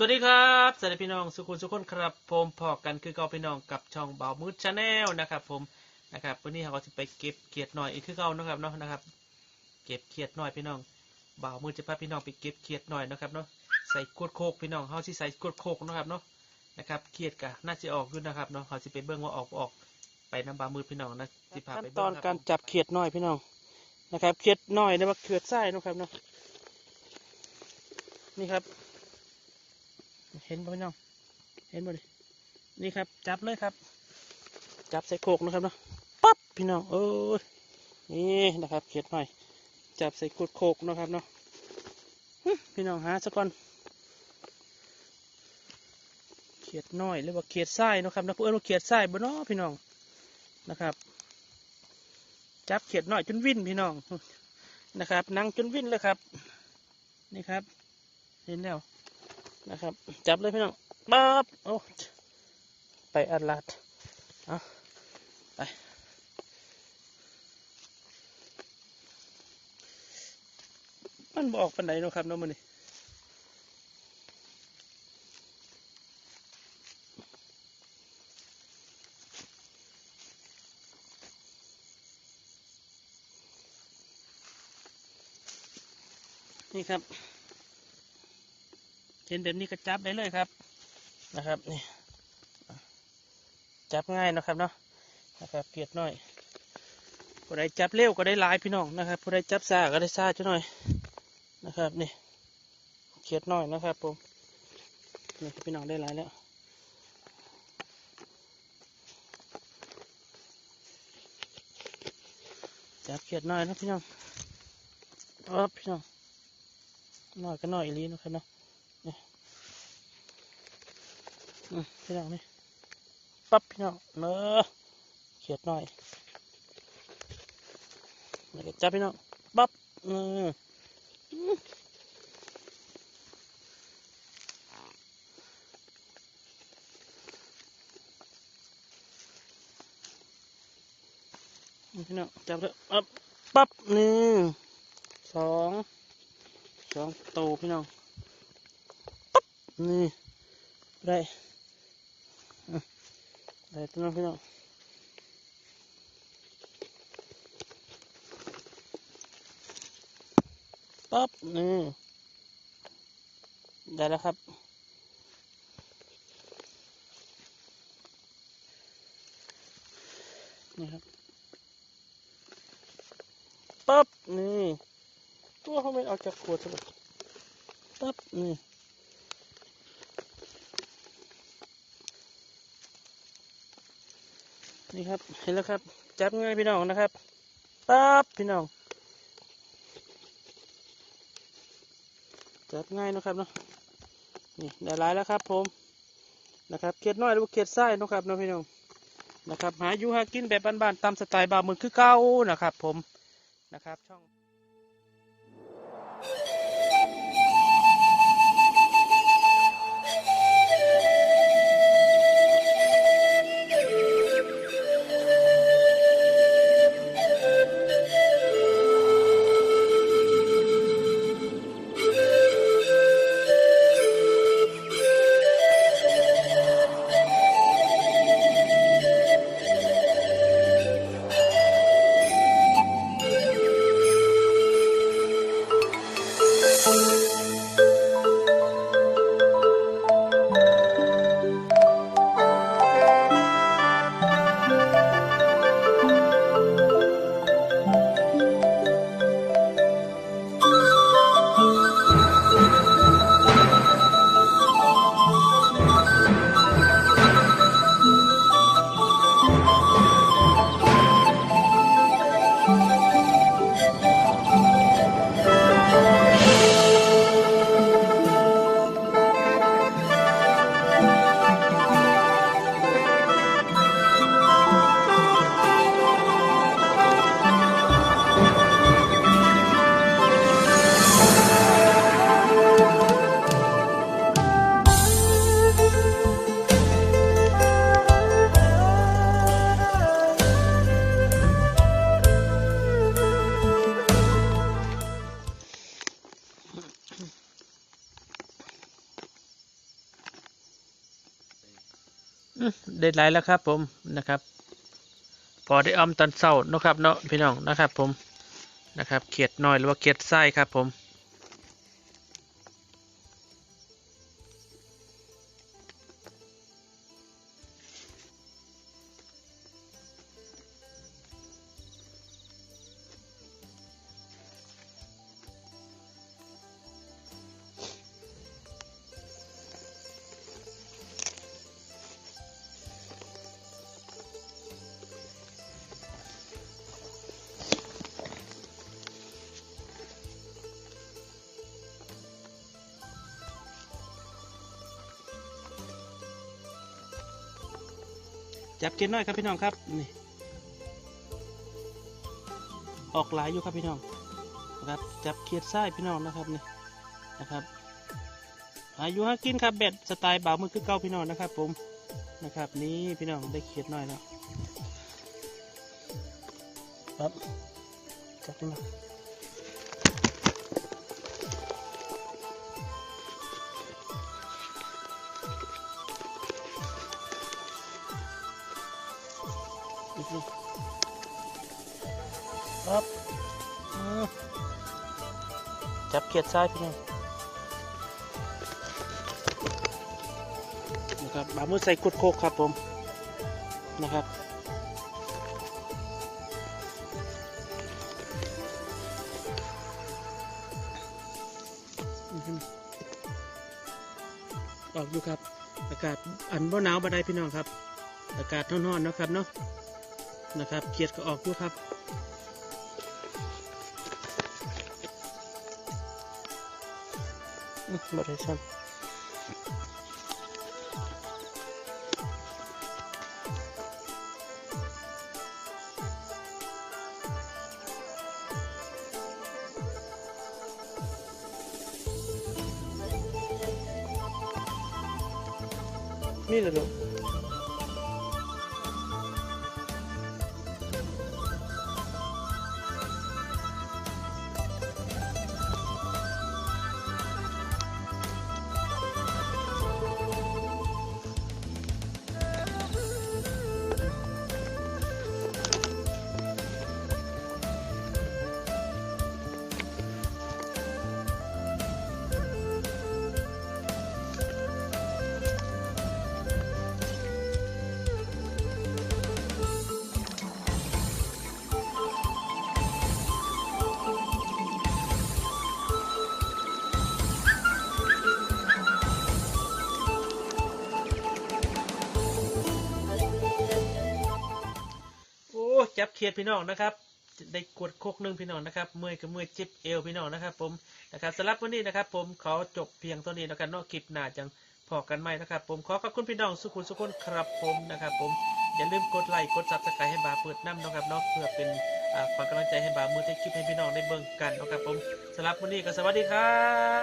สวัสดีครับสวัสดีพี่น้องสุขุมสุขคนครับ ผมพอกันคือเก่าพี่น้องกับช่องเบามืดชาแนลนะครับ ผมนะครับวันนี้เราก็จะไปเก็บเขียดหน่อยอีกคือเก่านะครับเนาะนะครับ เก็บเขียดหน่อยพี่น้องเบามืดจะพาพี่น้องไปเก็บเขียดหน่อยนะครับเนาะใส่กวดโคกพี่น้องเขาที่ใส่กวดโคกนะครับเนาะนะครับเขียดกะน่าจะออกอยู่นะครับเนาะเขาจะไปเบิ้งว่าออกออกไปน้ำบามืดพี่น้องนะสิพาไปเบิ้งตอนการจับเขียดหน้อยพี่น้องนะครับเขียดหน้อยนี่ยว่าเขียดไส้นะครับเนาะนี่ครับ เห็นป่ะพี่น้อง เห็นป่ะดินี่ครับ จับเลยครับ จับใส่โคกนะครับเนาะปั๊บพี่น้องเอ้ยนี่นะครับเขียดน้อย จับใส่ขวดโคกนะครับเนาะพี่น้องหาสักก่อนเขียดน้อยหรือว่าเขียดไส้นะครับเนาะเพื่อนว่าเขียดไส้บ่เนาะพี่น้องนะครับ จับเขียดหน่อยจนวิ่นพี่น้องนะครับนั่งจนวิ่นเลยครับ นี่ครับ เห็นแล้ว นะครับ จับเลยพี่น้องปั๊บโอ้ไปอัดลาดเอาไปมันบอกปันไหนนะครับน้องมันนี่นี่ครับ เห็นแบบนี้ก็จับได้เลยครับนะครับนี่จับง่ายนะครับเนาะนะครับเกียดน้อยผู้ใดจับเร็วก็ได้ลายพี่น้องนะครับผู้ใดจับซาก็ได้ซาจ้หน่อยนะครับนี่เกียดน้อยนะครับผมนี่พี่น้องได้ลายแล้วจับเกียดน้อยนะพี่น้องอ๋อพี่น้องน้อยก็น้อยอีลีนะครับเนาะนี่อืม พี่น้องนี่ปั๊บพี่น้องเนอะเขียดน้อยนี่ก็จับพี่น้องปั๊บอืมอืมนี่พี่น้องจับแล้วปั๊บปั๊บหนึ่งสองสองโตพี่น้องปั๊บนี่ได้ ได้ตัวน้องพี่น้องปั๊บนี่ได้แล้วครับนี่ครับปั๊บนี่ตัวเขาไม่เอาจากขวดซะเลยปั๊บนี่ นี่ครับ เห็นแล้วครับ จับง่ายพี่น้องนะครับปั๊บพี่น้อง จับง่ายนะครับเนาะ นี่ได้หลายแล้วครับ ผม นะครับ เขียดน้อยหรือว่าเขียดไส้นะครับเนาะพี่น้อง นะครับ หาอยู่หากินแบบบ้านๆตามสไตล์บาวเมืองคือเก่านะครับ ผม นะครับ ช่อง ได้หลายแล้วครับผมนะครับ พอได้อ้อมตอนเศร้านะครับเนาะพี่น้องนะครับผมนะครับเขียดน้อยหรือว่าเขียดไส้ครับผม จับเขียดน้อยครับพี่น้องครับนี่ออกหลายอยู่ครับพี่น้องนะครับจับเขียดไส้พี่น้องนะครับนี่นะครับอายุห้ากินครับเบ็ดสไตล์บ่าวมือคือเก้าพี่น้องนะครับ ผมนะครับนี่พี่น้องได้เขียดน้อยแล้วครับจับพี่น้อง อีกทีครับอืมจับเขียดไส้พี่น้องนะครับบ่าวมือใส่กุดโคกครับผมนะครับอื้อหือออกอยู่ครับ อากาศอันบ่หนาวบ่ได้พี่น้องครับ อากาศร้อนๆเนาะครับเนาะ นะครับเขียดก็ออกอยู่ครับบ่ได้ซ้ำนี่เลยลูกโอ้ จับเขียดพี่น้องนะครับ ได้กดโคกหนึ่งพี่น้องนะครับเมื่อยกับเมื่อยจ็บเอวพี่น้องนะครับ ผมนะครับสำหรับวันนี้นะครับ ผมขอจบเพียงเท่านี้นะครับเนอกคลิปหน้าจังพอกันไหมนะครับ ผมขอขอบคุณพี่น้องสุขุมสุขคนครับผมนะครับ ผมอย่าลืมกดไลค์กดซับสไครต์ให้บาเปิดน้ำนะครับเนาะเพื่อเป็นความกำลังใจให้บามือที่คลิปให้พี่น้องได้เบิ่งกันนะครับ ผมสำหรับวันนี้ก็สวัสดีครับ